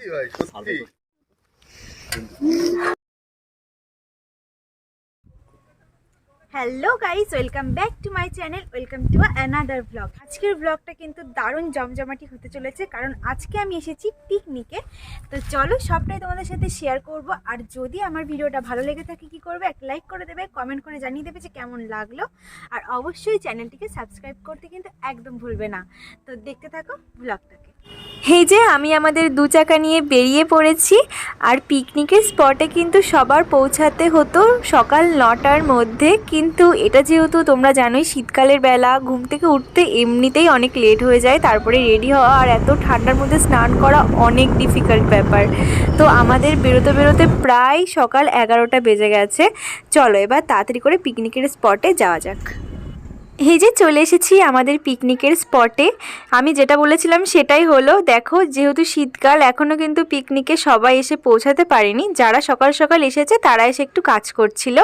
সত্যি ভাই সত্যি। Hello guys welcome back to my channel welcome to another blog আজকের ব্লগটা কিন্তু দারুণ জমজমাটি হতে চলেছে কারণ আজকে আমি এসেছি পিকনিকে তো চলো সবটাই তোমাদের সাথে শেয়ার করব আর যদি আমার ভিডিওটা ভালো লেগে থাকে কি করবে একটা লাইক করে দেবে কমেন্ট করে জানিয়ে দেবে যে কেমন লাগল। আর অবশ্যই চ্যানেলটিকে সাবস্ক্রাইব করতে কিন্তু একদম ভুলবে না। তো দেখতে থাকো ব্লগটাকে এই যে, আমি আমাদের দু চাকা নিয়ে বেরিয়ে পড়েছি। আর পিকনিকের স্পটে কিন্তু সবার পৌঁছাতে হতো সকাল নটার মধ্যে। কিন্তু এটা যেহেতু তোমরা জানোই, শীতকালের বেলা ঘুম থেকে উঠতে এমনিতেই অনেক লেট হয়ে যায়। তারপরে রেডি হওয়া আর এত ঠান্ডার মধ্যে স্নান করা অনেক ডিফিকাল্ট ব্যাপার। তো আমাদের বেরোতে বেরোতে প্রায় সকাল এগারোটা বেজে গেছে। চলো এবার তাড়াতাড়ি করে পিকনিকের স্পটে যাওয়া যাক। এই যে চলে এসেছি আমাদের পিকনিকের স্পটে আমি যেটা বলেছিলাম সেটাই হলো, দেখো যেহেতু শীতকাল এখনও কিন্তু পিকনিকে সবাই এসে পৌঁছাতে পারেনি। যারা সকাল সকাল এসেছে, তারা এসে একটু কাজ করছিল।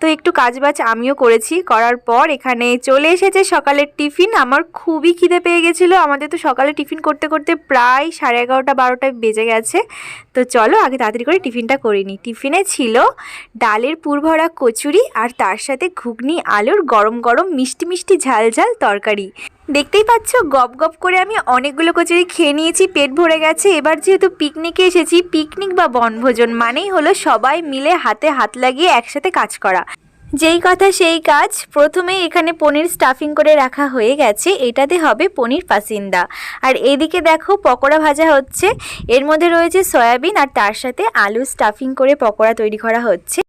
তো একটু কাজবাজ আমিও করেছি। করার পর এখানে চলে এসেছে সকালের টিফিন। আমার খুবই খিদে পেয়ে গেছিল। আমাদের তো সকালে টিফিন করতে করতে প্রায় সাড়ে এগারোটা, বারোটায় বেজে গেছে। তো চলো আগে তাড়াতাড়ি করে টিফিনটা করে নিই। টিফিনে ছিল ডালের পুরভরা কচুরি আর তার সাথে ঘুগনি, আলুর গরম গরম মিষ্টি মিষ্টি ঝাল ঝাল তরকারি। দেখতেই পাচ্ছ, গপ গপ করে আমি অনেকগুলো কচুরি খেয়ে নিয়েছি, পেট ভরে গেছে। এবার যেহেতু পিকনিকে এসেছি পিকনিক বা বনভোজন মানেই হলো সবাই মিলে হাতে হাত লাগিয়ে একসাথে কাজ করা। যেই কথা সেই কাজ, প্রথমেই এখানে পনির স্টাফিং করে রাখা হয়ে গেছে। এটাতে হবে পনির পাসিন্দা। আর এদিকে দেখো, পকোড়া ভাজা হচ্ছে। এর মধ্যে রয়েছে সয়াবিন আর তার সাথে আলু স্টাফিং করে পকোড়া তৈরি করা হচ্ছে।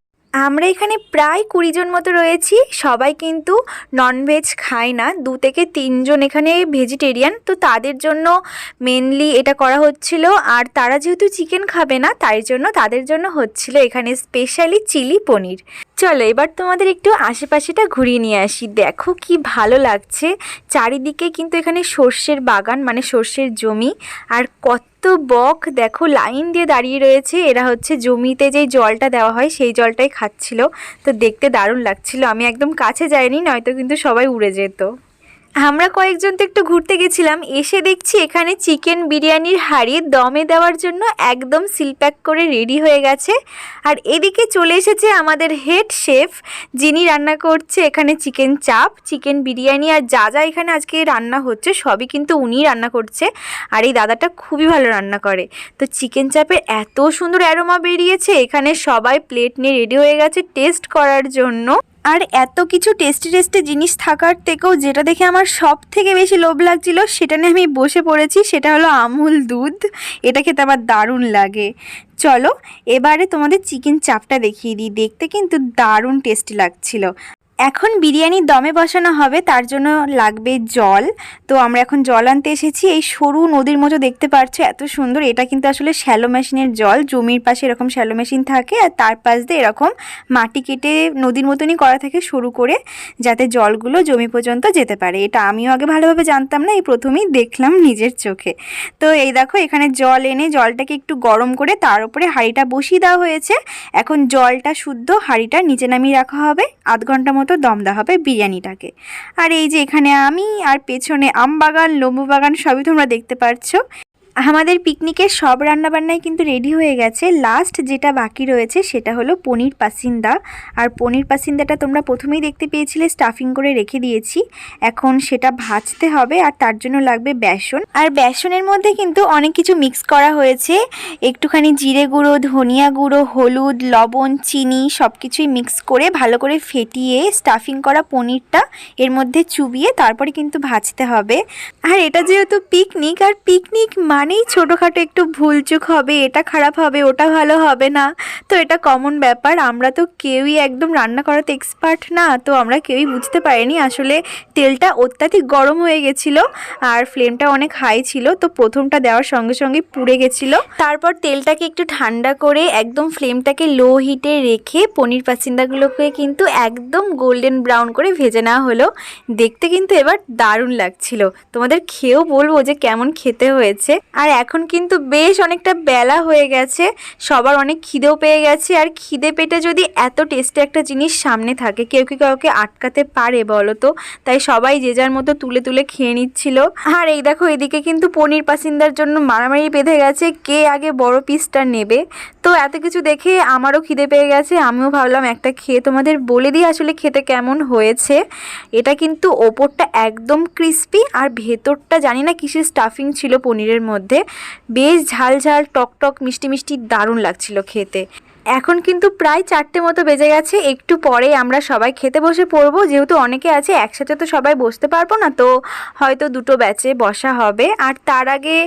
আমরা এখানে প্রায় কুড়ি জন মতো রয়েছি। সবাই কিন্তু ননভেজ খায় না। দু থেকে তিনজন এখানে ভেজিটেরিয়ান তো তাদের জন্য মেনলি এটা করা হচ্ছিল। আর তারা যেহেতু চিকেন খাবে না, তাই জন্য তাদের জন্য হচ্ছিল এখানে স্পেশালি চিলি পনির। চলো এবার তোমাদের একটু আশেপাশেটা ঘুরিয়ে নিয়ে আসি। দেখো কি ভালো লাগছে। চারিদিকে কিন্তু এখানে সর্ষের বাগান মানে সর্ষের জমি। আর কত বক, দেখো লাইন দিয়ে দাঁড়িয়ে রয়েছে। এরা হচ্ছে জমিতে যেই জলটা দেওয়া হয় সেই জলটাই খাচ্ছিল। তো দেখতে দারুণ লাগছিল। আমি একদম কাছে যাইনি, নয়তো কিন্তু সবাই উড়ে যেত। আমরা কয়েকজন তো একটু ঘুরতে গেছিলাম, এসে দেখছি এখানে চিকেন বিরিয়ানির হাড়ি দমে দেওয়ার জন্য একদম সিলপ্যাক করে রেডি হয়ে গেছে। আর এদিকে চলে এসেছে আমাদের হেড শেফ, যিনি রান্না করছে এখানে চিকেন চাপ, চিকেন বিরিয়ানি আর যা যা এখানে আজকে রান্না হচ্ছে সবই কিন্তু উনিই রান্না করছে। আর এই দাদাটা খুবই ভালো রান্না করে। তো চিকেন চাপের এত সুন্দর অ্যারোমা বেরিয়েছে, এখানে সবাই প্লেট নিয়ে রেডি হয়ে গেছে টেস্ট করার জন্য। আর এত কিছু টেস্টি টেস্টি জিনিস থাকার থেকেও যেটা দেখে আমার সব থেকে বেশি লোভ লাগছিল, সেটা নিয়ে আমি বসে পড়েছি, সেটা হলো আমুল দুধ। এটা খেতে আমার দারুণ লাগে। চলো, এবারে তোমাদের চিকেন চাপটা দেখিয়ে দিই। দেখতে কিন্তু দারুণ টেস্টি লাগছিল। এখন বিরিয়ানি দমে বসানো হবে, তার জন্য লাগবে জল। তো আমরা এখন জল আনতে এসেছি। এই সরু নদীর মতো দেখতে পাচ্ছ এত সুন্দর। এটা কিন্তু আসলে শ্যালো মেশিনের জল। জমির পাশে এরকম শ্যালো মেশিন থাকে আর তার পাশ দিয়ে এরকম মাটি কেটে নদীর মতনই করা থাকে সরু করে, যাতে জলগুলো জমি পর্যন্ত যেতে পারে। এটা আমিও আগে ভালোভাবে জানতাম না, এই প্রথমেই দেখলাম নিজের চোখে। তো এই দেখো, এখানে জল এনে জলটাকে একটু গরম করে তার উপরে হাঁড়িটা বসিয়ে দেওয়া হয়েছে। এখন জলটা শুদ্ধ হাঁড়িটা নিচে নামিয়ে রাখা হবে। আধ ঘণ্টা মতো দম দেওয়া হবে বিরিয়ানিটাকে। আর এই যে এখানে আমি আর পেছনে আম বাগান বাগান সবই তোমরা দেখতে পাচ্ছ আমাদের পিকনিকের সব রান্নাবান্নাই কিন্তু রেডি হয়ে গেছে। লাস্ট যেটা বাকি রয়েছে সেটা হলো পনির পাসিন্দা। আর পনির পাসিন্দাটা তোমরা প্রথমেই দেখতে পেয়েছিলে স্টাফিং করে রেখে দিয়েছি। এখন সেটা ভাজতে হবে আর তার জন্য লাগবে বেসন। আর বেসনের মধ্যে কিন্তু অনেক কিছু মিক্স করা হয়েছে। একটুখানি জিরে গুঁড়ো, ধনিয়া গুঁড়ো, হলুদ, লবণ, চিনি সব কিছুই মিক্স করে ভালো করে ফেটিয়ে স্টাফিং করা পনিরটা এর মধ্যে চুবিয়ে তারপরে কিন্তু ভাজতে হবে। আর এটা যেহেতু পিকনিক আর পিকনিক মানেই ছোটোখাটো একটু ভুলচুক হবে, এটা খারাপ হবে, ওটা ভালো হবে না। তো এটা কমন ব্যাপার, আমরা তো কেউই একদম রান্না করাতে এক্সপার্ট না, তো আমরা কেউই বুঝতে পারিনি আসলে তেলটা অত্যাধিক গরম হয়ে গেছিল আর ফ্লেমটা অনেক হাই ছিল, তো প্রথমটা দেওয়ার সঙ্গে সঙ্গে পুড়ে গেছিল। তারপর তেলটাকে একটু ঠান্ডা করে একদম ফ্লেমটাকে লো হিটে রেখে পনির পাচিন্দাগুলোকে কিন্তু একদম গোল্ডেন ব্রাউন করে ভেজে নেওয়া হলো। দেখতে কিন্তু এবার দারুণ লাগছিল। তোমাদের খেয়েও বলব যে কেমন খেতে হয়েছে। আর এখন কিন্তু বেশ অনেকটা বেলা হয়ে গেছে, সবার অনেক খিদেও পেয়ে গেছে, আর খিদে পেটে যদি এত টেস্টি একটা জিনিস সামনে থাকে, কেউ কি কাউকে আটকাতে পারে বলো তো? তাই সবাই যে যার মতো তুলে তুলে খেয়ে নিচ্ছিল। আর এই দেখো, এদিকে কিন্তু পনির পাসিন্দার জন্য মারামারি বেঁধে গেছে, কে আগে বড় পিসটা নেবে? তো এত কিছু দেখে আমারও খিদে পেয়ে গেছে, আমিও ভাবলাম একটা খেয়ে তোমাদের বলে দিই আসলে খেতে কেমন হয়েছে। এটা কিন্তু ওপরটা একদম ক্রিস্পি আর ভেতরটা জানি না কিসের স্টাফিং ছিল পনিরের মধ্যে। বেশ ঝাল ঝাল টক টক মিষ্টি মিষ্টি দারুণ লাগছিল খেতে। এখন কিন্তু প্রায় চারটে মতো বেজে গেছে। একটু পরে আমরা সবাই খেতে বসে পড়ব। যেহেতু অনেকে আছে, একসাথে তো সবাই বসতে পারব না, তো হয়তো দুটো ব্যাচে বসা হবে। আর তার আগে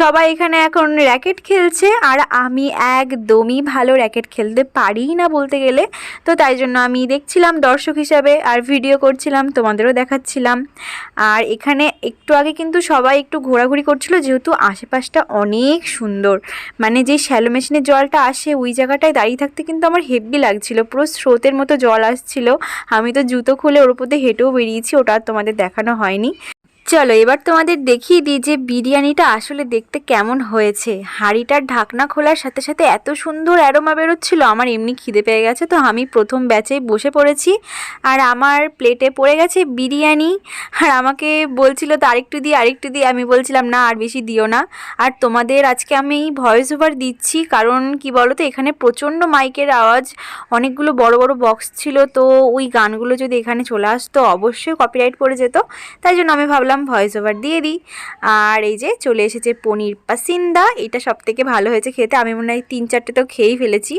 সবাই এখানে এখন র্যাকেট খেলছে, আর আমি একদমই ভালো র্যাকেট খেলতে পারি না বলতে গেলে। তো তাই জন্য আমি দেখছিলাম দর্শক হিসাবে, আর ভিডিও করছিলাম, তোমাদেরও দেখাচ্ছিলাম। আর এখানে একটু আগে কিন্তু সবাই একটু ঘোরাঘুরি করছিল, যেহেতু আশেপাশটা অনেক সুন্দর। মানে যে শ্যালো মেশিনের জলটা আসে, ওই জায়গাটায় দাঁড়িয়ে থাকতে কিন্তু আমার হেভি লাগছিল। পুরো স্রোতের মতো জল আসছিল। আমি তো জুতো খুলে ওর উপর দিয়ে হেঁটেও বেরিয়েছি, ওটা আর তোমাদের দেখানো হয়নি। চলো, এবার তোমাদের দেখিয়ে দিই যে বিরিয়ানিটা আসলে দেখতে কেমন হয়েছে। হাঁড়িটার ঢাকনা খোলার সাথে সাথে এত সুন্দর অ্যারোমা বেরোচ্ছিল, আমার এমনি খিদে পেয়ে গেছে। তো আমি প্রথম ব্যাচেই বসে পড়েছি আর আমার প্লেটে পড়ে গেছে বিরিয়ানি। আর আমাকে বলছিল, তো আরেকটু দিই আরেকটু দিই আমি বলছিলাম, না, আর বেশি দিও না। আর তোমাদের আজকে আমি ভয়েস ওভার দিচ্ছি, কারণ কি বলো তো এখানে প্রচণ্ড মাইকের আওয়াজ, অনেকগুলো বড় বড় বক্স ছিল। তো ওই গানগুলো যদি এখানে চলে আসতো, অবশ্যই কপিরাইট পড়ে যেত। তাই জন্য আমি ভাবলাম ভয়েস ওভার দিয়ে দিই। আর এই যে চলে এসেছে পনির পাসিন্দা। এটা সব থেকে ভালো হয়েছে খেতে। আমি মনে হয় তিন চারটে তো খেয়েই ফেলেছি।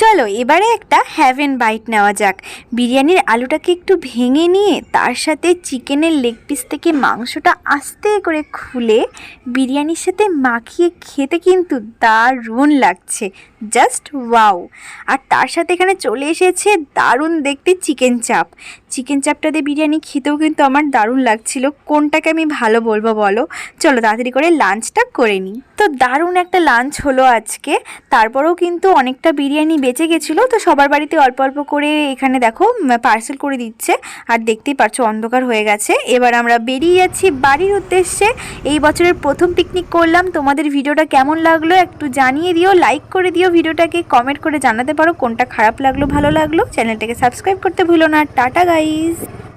চলো, এবারে একটা হ্যাভেন বাইট নেওয়া যাক। বিরিয়ানির আলুটাকে একটু ভেঙে নিয়ে, তার সাথে চিকেনের লেগ পিস থেকে মাংসটা আস্তে করে খুলে বিরিয়ানির সাথে মাখিয়ে খেতে কিন্তু দারুণ লাগছে। জাস্ট ওয়াও আর তার সাথে এখানে চলে এসেছে দারুণ দেখতে চিকেন চাপ চিকেন চাপটা দিয়ে বিরিয়ানি খেতেও কিন্তু আমার দারুণ লাগছিল। কোনটাকে আমি ভালো বলব বলো? চলো, তাড়াতাড়ি করে লাঞ্চটা করে নিই। তো দারুণ একটা লাঞ্চ হলো আজকে। তারপরেও কিন্তু অনেকটা বিরিয়ানি বেঁচে গেছিল, তো সবার বাড়িতে অল্প অল্প করে এখানে দেখো পার্সেল করে দিচ্ছে। আর দেখতেই পারছ, অন্ধকার হয়ে গেছে। এবার আমরা বেরিয়ে যাচ্ছি বাড়ির উদ্দেশ্যে। এই বছরের প্রথম পিকনিক করলাম। তোমাদের ভিডিওটা কেমন লাগল একটু জানিয়ে দিও লাইক করে দিও ভিডিওটাকে কমেন্ট করে জানাতে পারো কোনটা খারাপ লাগল, ভালো লাগল। চ্যানেলটাকে সাবস্ক্রাইব করতে ভুলো না। Tata guys